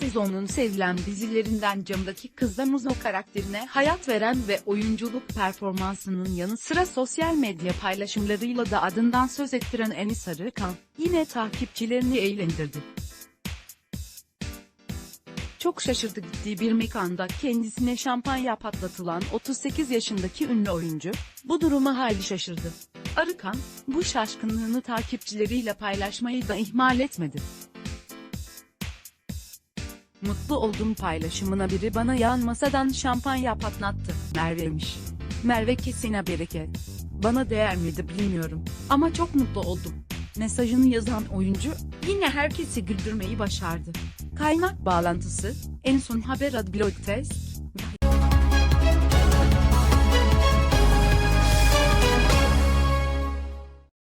sezonun sevilen dizilerinden Camdaki Kızda Muzo karakterine hayat veren ve oyunculuk performansının yanı sıra sosyal medya paylaşımlarıyla da adından söz ettiren Enis Arıkan, yine takipçilerini eğlendirdi. Çok şaşırdı gittiği bir mekanda kendisine şampanya patlatılan 38 yaşındaki ünlü oyuncu, bu duruma hayli şaşırdı. Arıkan, bu şaşkınlığını takipçileriyle paylaşmayı da ihmal etmedi. Mutlu oldum paylaşımına biri bana yan masadan şampanya patlattı. Merve'miş. Merve kesine bereket. Bana değer miydi bilmiyorum. Ama çok mutlu oldum. Mesajını yazan oyuncu, yine herkesi güldürmeyi başardı. Kaynak bağlantısı, en son haber adblog test,